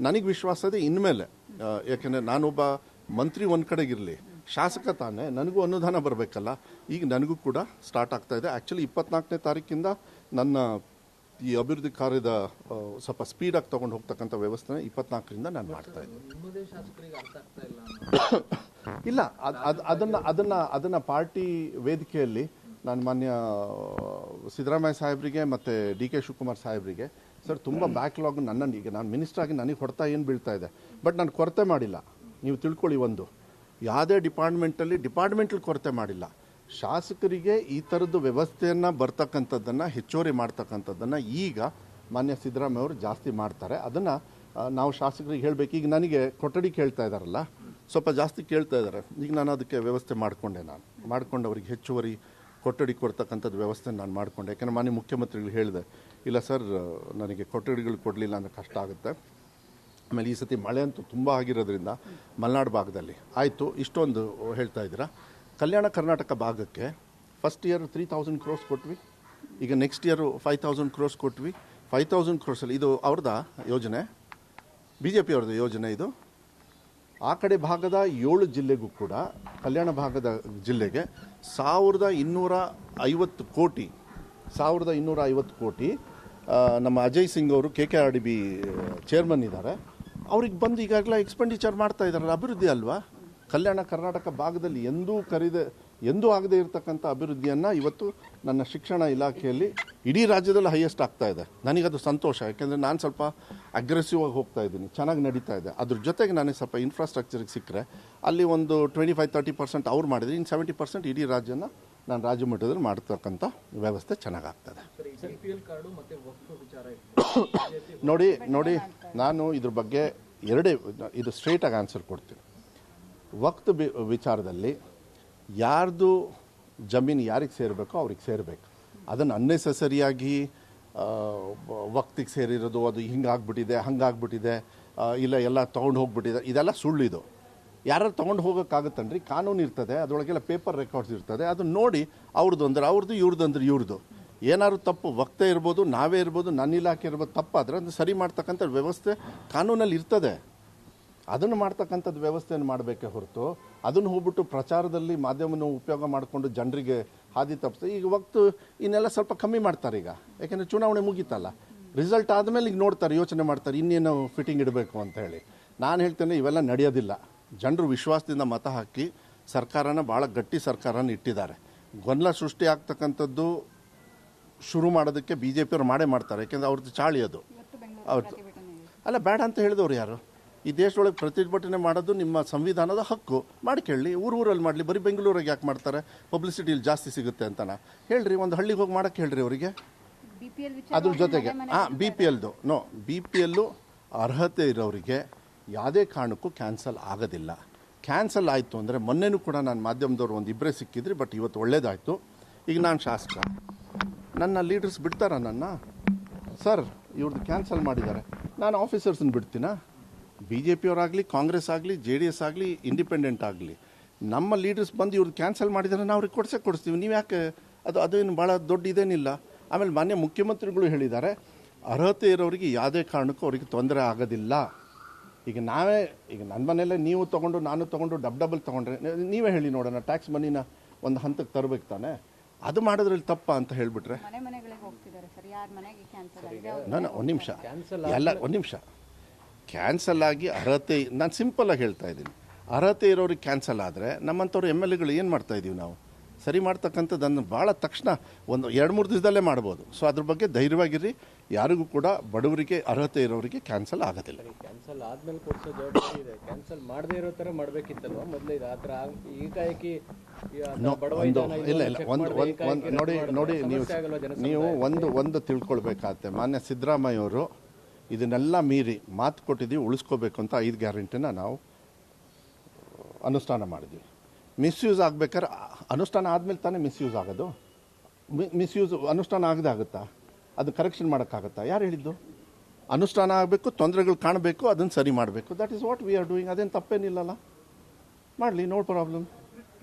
ನನಗೆ ವಿಶ್ವಾಸ ಇದೆ ಇನ್ಮೇಲೆ ಯಾಕೆಂದರೆ ನಾನೊಬ್ಬ ಮಂತ್ರಿ ಒಂದು ಕಡೆಗಿರಲಿ ಶಾಸಕ ತಾನೇ ನನಗೂ ಅನುದಾನ ಬರಬೇಕಲ್ಲ ಈಗ ನನಗೂ ಕೂಡ ಸ್ಟಾರ್ಟ್ ಆಗ್ತಾ ಇದೆ. ಆ್ಯಕ್ಚುಲಿ ಇಪ್ಪತ್ನಾಲ್ಕನೇ ತಾರೀಕಿಂದ ನನ್ನ ಈ ಅಭಿವೃದ್ಧಿ ಕಾರ್ಯದ ಸ್ವಲ್ಪ ಸ್ಪೀಡಾಗಿ ತೊಗೊಂಡು ಹೋಗ್ತಕ್ಕಂಥ ವ್ಯವಸ್ಥೆ ಇಪ್ಪತ್ನಾಲ್ಕರಿಂದ ನಾನು ಮಾಡ್ತಾ ಇದ್ದೀನಿ. ಆಗ್ತಾ ಇಲ್ಲ. ಅದನ್ನು ಅದನ್ನು ಅದನ್ನು ಅದ್- ಅದನ್ನ ಅದನ್ನ ಅದನ್ನ ಪಾರ್ಟಿ ವೇದಿಕೆಯಲ್ಲಿ ನಾನು ಮಾನ್ಯ ಸಿದ್ದರಾಮಯ್ಯ ಸಾಹೇಬರಿಗೆ ಮತ್ತು ಡಿ ಕೆ ಶಿವಕುಮಾರ್ ಸಾಹೇಬರಿಗೆ, ಸರ್, ತುಂಬ ಬ್ಯಾಕ್ಲಾಗ್ ನನ್ನ ಈಗ ನಾನು ಮಿನಿಸ್ಟರ್ ಆಗಿ ನನಗೆ ಹೊಡ್ತಾ ಏನು ಬೀಳ್ತಾ ಇದೆ? ಬಟ್ ನಾನು ಕೊರತೆ ಮಾಡಿಲ್ಲ. ನೀವು ತಿಳ್ಕೊಳ್ಳಿ ಒಂದು. ಯಾವುದೇ ಡಿಪಾರ್ಟ್ಮೆಂಟಲ್ಲಿ ಡಿಪಾರ್ಟ್ಮೆಂಟಲ್ಲಿ ಕೊರತೆ ಮಾಡಿಲ್ಲ. ಶಾಸಕರಿಗೆ ಈ ಥರದ್ದು ವ್ಯವಸ್ಥೆಯನ್ನು ಬರ್ತಕ್ಕಂಥದ್ದನ್ನು, ಹೆಚ್ಚುವರಿ ಮಾಡ್ತಕ್ಕಂಥದ್ದನ್ನು ಈಗ ಮಾನ್ಯ ಸಿದ್ದರಾಮಯ್ಯ ಅವರು ಜಾಸ್ತಿ ಮಾಡ್ತಾರೆ. ಅದನ್ನು ನಾವು ಶಾಸಕರಿಗೆ ಹೇಳಬೇಕು. ಈಗ ನನಗೆ ಕೊಠಡಿ ಕೇಳ್ತಾ ಇದ್ದಾರಲ್ಲ ಸ್ವಲ್ಪ ಜಾಸ್ತಿ ಕೇಳ್ತಾ ಇದ್ದಾರೆ ಈಗ ನಾನು ಅದಕ್ಕೆ ವ್ಯವಸ್ಥೆ ಮಾಡಿಕೊಂಡೆ ನಾನು. ಮಾಡಿಕೊಂಡು ಅವರಿಗೆ ಹೆಚ್ಚುವರಿ ಕೊಠಡಿ ಕೊಡ್ತಕ್ಕಂಥದ್ದು ವ್ಯವಸ್ಥೆ ನಾನು ಮಾಡಿಕೊಂಡೆ. ಯಾಕಂದರೆ ಮಾನ್ಯ ಮುಖ್ಯಮಂತ್ರಿಗಳು ಹೇಳಿದೆ, ಇಲ್ಲ ಸರ್, ನನಗೆ ಕೊಠಡಿಗಳು ಕೊಡಲಿಲ್ಲ ಅಂದರೆ ಕಷ್ಟ ಆಗುತ್ತೆ. ಆಮೇಲೆ ಈ ಸತಿ ಮಳೆ ಅಂತೂ ತುಂಬ ಆಗಿರೋದ್ರಿಂದ ಮಲೆನಾಡು ಭಾಗದಲ್ಲಿ ಆಯಿತು. ಇಷ್ಟೊಂದು ಹೇಳ್ತಾ ಇದ್ದೀರಾ. ಕಲ್ಯಾಣ ಕರ್ನಾಟಕ ಭಾಗಕ್ಕೆ first year three thousand crores ಕೊಟ್ವಿ. ಈಗ next year five thousand crores ಕೊಟ್ವಿ. ಫೈವ್ ತೌಸಂಡ್ ಕ್ರೋರ್ಸಲ್ಲಿ ಇದು ಅವ್ರದ್ದ ಯೋಜನೆ ಬಿ ಜೆ ಪಿ ಅವ್ರದ್ದು ಯೋಜನೆ ಇದು. ಆ ಕಡೆ ಭಾಗದ ಏಳು ಜಿಲ್ಲೆಗೂ ಕೂಡ, ಕಲ್ಯಾಣ ಭಾಗದ ಜಿಲ್ಲೆಗೆ ಸಾವಿರದ ಇನ್ನೂರ ಐವತ್ತು ಕೋಟಿ, ಸಾವಿರದ ಇನ್ನೂರ ಐವತ್ತು ಕೋಟಿ ನಮ್ಮ ಅಜಯ್ ಸಿಂಗ್ ಅವರು K K R D B chairman ಇದ್ದಾರೆ. ಅವ್ರಿಗೆ ಬಂದು ಈಗಾಗಲೇ ಎಕ್ಸ್ಪೆಂಡಿಚರ್ ಮಾಡ್ತಾ ಇದ್ದಾರಲ್ಲ ಅಭಿವೃದ್ಧಿ ಅಲ್ವಾ? ಕಲ್ಯಾಣ ಕರ್ನಾಟಕ ಭಾಗದಲ್ಲಿ ಎಂದೂ ಕರೀದೆ, ಎಂದೂ ಆಗದೇ ಇರತಕ್ಕಂಥ ಅಭಿವೃದ್ಧಿಯನ್ನು ಇವತ್ತು ನನ್ನ ಶಿಕ್ಷಣ ಇಲಾಖೆಯಲ್ಲಿ ಇಡೀ ರಾಜ್ಯದಲ್ಲಿ ಹೈಯೆಸ್ಟ್ ಆಗ್ತಾ ಇದೆ. ನನಗದು ಸಂತೋಷ, ಯಾಕೆಂದರೆ ನಾನು ಸ್ವಲ್ಪ ಅಗ್ರೆಸಿವ್ ಆಗಿ ಹೋಗ್ತಾ ಇದ್ದೀನಿ. ಚೆನ್ನಾಗಿ ನಡೀತಾ ಇದೆ. ಅದ್ರ ಜೊತೆಗೆ ನನಗೆ ಸ್ವಲ್ಪ ಇನ್ಫ್ರಾಸ್ಟ್ರಕ್ಚರ್ಗೆ ಸಿಕ್ಕರೆ, ಅಲ್ಲಿ ಒಂದು ಟ್ವೆಂಟಿ ಫೈವ್ ತರ್ಟಿ ಪರ್ಸೆಂಟ್ ಅವ್ರು ಮಾಡಿದ್ರೆ ಇನ್ನು ಸೆವೆಂಟಿ ಪರ್ಸೆಂಟ್ ಇಡೀ ರಾಜ್ಯನ ನಾನು ರಾಜ್ಯ ಮಟ್ಟದಲ್ಲಿ ಮಾಡ್ತಕ್ಕಂಥ ವ್ಯವಸ್ಥೆ ಚೆನ್ನಾಗಾಗ್ತದೆ ನೋಡಿ ನೋಡಿ, ನಾನು ಇದ್ರ ಬಗ್ಗೆ ಎರಡೇ, ಇದು ಸ್ಟ್ರೇಟಾಗಿ ಆನ್ಸರ್ ಕೊಡ್ತೀನಿ. ವಕ್ತ್ ವಿಚಾರದಲ್ಲಿ ಯಾರ್ದು ಜಮೀನು ಯಾರಿಗೆ ಸೇರಬೇಕೋ ಅವ್ರಿಗೆ ಸೇರಬೇಕು. ಅದನ್ನು ಅನ್ನೆಸೆಸರಿಯಾಗಿ ವಕ್ತಿಗೆ ಸೇರಿರೋದು, ಅದು ಹಿಂಗಾಗ್ಬಿಟ್ಟಿದೆ, ಹಂಗಾಗ್ಬಿಟ್ಟಿದೆ ಇಲ್ಲ ಎಲ್ಲ ತೊಗೊಂಡು ಹೋಗ್ಬಿಟ್ಟಿದೆ, ಇದೆಲ್ಲ ಸುಳ್ಳಿದು. ಯಾರು ತೊಗೊಂಡು ಹೋಗೋಕ್ಕಾಗತ್ತನ್ರಿ? ಕಾನೂನು ಇರ್ತದೆ, ಅದರೊಳಗೆಲ್ಲ ಪೇಪರ್ ರೆಕಾರ್ಡ್ಸ್ ಇರ್ತದೆ ಅದನ್ನ ನೋಡಿ ಅವ್ರದ್ದು ಅಂದ್ರೆ ಅವ್ರದ್ದು ಇವ್ರದ್ದು ಅಂದ್ರೆ ಇವ್ರದ್ದು ಏನಾದ್ರು ತಪ್ಪು, ವಕ್ತೆ ಇರ್ಬೋದು, ನಾವೇ ಇರ್ಬೋದು, ನನ್ನ ಇಲಾಖೆ ಇರ್ಬೋದು, ತಪ್ಪಾದ್ರೆ ಅದು ಸರಿ ಮಾಡ್ತಕ್ಕಂಥ ವ್ಯವಸ್ಥೆ ಕಾನೂನಲ್ಲಿ ಇರ್ತದೆ. ಅದನ್ನು ಮಾಡ್ತಕ್ಕಂಥದ್ದು ವ್ಯವಸ್ಥೆಯನ್ನು ಮಾಡಬೇಕೇ ಹೊರತು ಅದನ್ನು ಹೋಗ್ಬಿಟ್ಟು ಪ್ರಚಾರದಲ್ಲಿ ಮಾಧ್ಯಮವನ್ನು ಉಪಯೋಗ ಮಾಡಿಕೊಂಡು ಜನರಿಗೆ ಹಾದಿ ತಪ್ಪಿಸ್ತದೆ ಈಗ ವಕ್ತು ಇನ್ನೆಲ್ಲ ಸ್ವಲ್ಪ ಕಮ್ಮಿ ಮಾಡ್ತಾರೆ ಈಗ. ಯಾಕೆಂದರೆ ಚುನಾವಣೆ ಮುಗೀತಲ್ಲ. ರಿಸಲ್ಟ್ ಆದಮೇಲೆ ಈಗ ನೋಡ್ತಾರೆ ಯೋಚನೆ ಮಾಡ್ತಾರೆ ಇನ್ನೇನು ಫಿಟ್ಟಿಂಗ್ ಇಡಬೇಕು ಅಂತ ಹೇಳಿ. ನಾನು ಹೇಳ್ತೇನೆ ಇವೆಲ್ಲ ನಡೆಯೋದಿಲ್ಲ. ಜನರು ವಿಶ್ವಾಸದಿಂದ ಮತ ಹಾಕಿ ಸರ್ಕಾರನ ಭಾಳ ಗಟ್ಟಿ ಸರ್ಕಾರನ ಇಟ್ಟಿದ್ದಾರೆ. ಗೊಂದಲ ಸೃಷ್ಟಿ ಆಗ್ತಕ್ಕಂಥದ್ದು ಶುರು ಮಾಡೋದಕ್ಕೆ ಬಿ ಜೆ ಪಿಯವ್ರು ಮಾಡೇ ಮಾಡ್ತಾರೆ. ಯಾಕೆಂದರೆ ಅವ್ರದ್ದು ಚಾಳಿ ಅದು. ಅವ್ರದ್ದು ಅಲ್ಲ ಬೇಡ ಅಂತ ಹೇಳಿದವ್ರು ಯಾರು? ಈ ದೇಶದೊಳಗೆ ಪ್ರತಿಭಟನೆ ಮಾಡೋದು ನಿಮ್ಮ ಸಂವಿಧಾನದ ಹಕ್ಕು. ಮಾಡ್ಕೊಳ್ಳಿ ಊರು ಊರಲ್ಲಿ ಮಾಡಲಿ ಬರೀ ಬೆಂಗಳೂರಿಗೆ ಯಾಕೆ ಮಾಡ್ತಾರೆ? ಪಬ್ಲಿಸಿಟಿ ಇಲ್ಲಿ ಜಾಸ್ತಿ ಸಿಗುತ್ತೆ ಅಂತಾನೆ? ಹೇಳ್ರಿ ಒಂದು ಹಳ್ಳಿಗೆ ಹೋಗಿ ಮಾಡಕ್ಕೆ ಹೇಳ್ರಿ ಅವರಿಗೆ. ಅದ್ರ ಜೊತೆಗೆ ಹಾಂ ಬಿ ಪಿ ಎಲ್ದು ನೋ ಬಿ ಪಿ ಎಲ್ಲು ಅರ್ಹತೆ ಇರೋರಿಗೆ ಯಾವುದೇ ಕಾರಣಕ್ಕೂ ಕ್ಯಾನ್ಸಲ್ ಆಗೋದಿಲ್ಲ. ಕ್ಯಾನ್ಸಲ್ ಆಯಿತು ಅಂದರೆ ಮೊನ್ನೆನೂ ಕೂಡ ನಾನು ಮಾಧ್ಯಮದವ್ರು ಒಂದು ಇಬ್ಬರೇ ಸಿಕ್ಕಿದ್ರಿ ಬಟ್ ಇವತ್ತು ಒಳ್ಳೇದಾಯಿತು. ಈಗ ನಾನು ಶಾಸಕ. ನನ್ನ ಲೀಡರ್ಸ್ ಬಿಡ್ತಾರ ನನ್ನ? ಸರ್ ಇವ್ರದ್ದು ಕ್ಯಾನ್ಸಲ್ ಮಾಡಿದ್ದಾರೆ. ನಾನು ಆಫೀಸರ್ಸನ್ನ ಬಿಡ್ತೀನಾ? ಬಿ ಜೆ ಪಿಯವರಾಗಲಿ ಕಾಂಗ್ರೆಸ್ ಆಗಲಿ ಜೆ ಡಿ ಎಸ್ ಆಗಲಿ ಇಂಡಿಪೆಂಡೆಂಟ್ ಆಗಲಿ ನಮ್ಮ ಲೀಡರ್ಸ್ ಬಂದು ಇವ್ರದ್ದು ಕ್ಯಾನ್ಸಲ್ ಮಾಡಿದರೆ ನಾವು ಅವ್ರಿಗೆ ಕೊಡ್ಸೇ ಕೊಡಿಸ್ತೀವಿ. ನೀವು ಯಾಕೆ ಅದು ಅದೇನು ಭಾಳ ದೊಡ್ಡ ಇದೇನಿಲ್ಲ. ಆಮೇಲೆ ಮಾನ್ಯ ಮುಖ್ಯಮಂತ್ರಿಗಳು ಹೇಳಿದ್ದಾರೆ ಅರ್ಹತೆ ಇರೋರಿಗೆ ಯಾವುದೇ ಕಾರಣಕ್ಕೂ ಅವರಿಗೆ ತೊಂದರೆ ಆಗೋದಿಲ್ಲ. ಈಗ ನಾವೇ ಈಗ ನನ್ನ ಮನೆಯಲ್ಲೇ ನೀವು ತೊಗೊಂಡು ನಾನು ತೊಗೊಂಡು ಡಬ್ ಡಬಲ್ ತೊಗೊಂಡ್ರೆ ನೀವೇ ಹೇಳಿ ನೋಡೋಣ ಟ್ಯಾಕ್ಸ್ ಮನಿನ ಒಂದು ಹಂತಕ್ಕೆ ತರಬೇಕು ತಾನೆ. ಅದು ಮಾಡೋದ್ರಲ್ಲಿ ತಪ್ಪ ಅಂತ ಹೇಳಿಬಿಟ್ರೆ. ಮನೆ ಮನೆಗಳಿಗೆ ಹೋಗ್ತಿದ್ದಾರೆ ಸರ್ ಯಾರ ಮನೆಗೆ ಕ್ಯಾನ್ಸರ್ ಆಗಿದೆ? ನಾನು ಒಂದು ನಿಮಿಷ. ಎಲ್ಲ ಒಂದು ನಿಮಿಷ. ಕ್ಯಾನ್ಸಲ್ ಆಗಿ ಅರ್ಹತೆ ನಾನು ಸಿಂಪಲಾಗಿ ಹೇಳ್ತಾ ಇದ್ದೀನಿ. ಅರ್ಹತೆ ಇರೋರಿಗೆ ಕ್ಯಾನ್ಸಲ್ ಆದರೆ ನಮ್ಮಂಥವ್ರು ಎಂ ಎಲ್ ಎಗಳು ಏನು ಮಾಡ್ತಾ ಇದ್ದೀವಿ ನಾವು? ಸರಿ ಮಾಡ್ತಕ್ಕಂಥದ್ದನ್ನು ಭಾಳ ತಕ್ಷಣ ಒಂದು ಎರಡು ಮೂರು ದಿವಸದಲ್ಲೇ ಮಾಡ್ಬೋದು. ಸೊ ಅದ್ರ ಬಗ್ಗೆ ಧೈರ್ಯವಾಗಿರಿ ಯಾರಿಗೂ ಕೂಡ ಬಡವರಿಗೆ ಅರ್ಹತೆ ಇರೋರಿಗೆ ಕ್ಯಾನ್ಸಲ್ ಆಗೋದಿಲ್ಲ. ಕ್ಯಾನ್ಸಲ್ ಆದಮೇಲೆ ಕೊಡಿಸೋ ಜವಾಬ್ದಾರಿ ಇದೆ ಕ್ಯಾನ್ಸಲ್ ಮಾಡದೇ ಇರೋ ಥರ ಮಾಡ್ಬೇಕಿತ್ತಲ್ವಾ? ಮೊದಲೇ ಇದು ಆ ಥರ ಈ ಆತ ಬಡವ ಒಂದು ಇಲ್ಲ ಇಲ್ಲ ಒಂದು ಒಂದು ನೋಡಿ ನೋಡಿ ನೀವು? ನೀವು ಒಂದು ಒಂದು ತಿಳ್ಕೊಳ್ಬೇಕಾಗತ್ತೆ. ಮಾನ್ಯ ಸಿದ್ದರಾಮಯ್ಯವರು ಇದನ್ನೆಲ್ಲ ಮೀರಿ ಮಾತು ಕೊಟ್ಟಿದ್ದೀವಿ, ಉಳಿಸ್ಕೋಬೇಕು ಅಂತ ಐದು ಗ್ಯಾರಂಟಿನ ನಾವು ಅನುಷ್ಠಾನ ಮಾಡಿದ್ವಿ ಮಿಸ್ಯೂಸ್ ಆಗ್ಬೇಕಾದ್ರೆ, ಅನುಷ್ಠಾನ ಆದಮೇಲೆ ತಾನೇ ಮಿಸ್ಯೂಸ್ ಆಗೋದು? ಮಿಸ್ಯೂಸ್, ಅನುಷ್ಠಾನ ಆಗದೆ ಆಗುತ್ತಾ? ಅದು ಕರೆಕ್ಷನ್ ಮಾಡೋಕ್ಕಾಗುತ್ತಾ? ಯಾರು ಹೇಳಿದ್ದು? ಅನುಷ್ಠಾನ ಆಗಬೇಕು, ತೊಂದರೆಗಳು ಕಾಣಬೇಕು, ಅದನ್ನು ಸರಿ ಮಾಡಬೇಕು. That is what we are doing ಅದೇನು ತಪ್ಪೇನಿಲ್ಲಲ್ಲ. ಮಾಡಲಿ ನೋ ಪ್ರಾಬ್ಲಮ್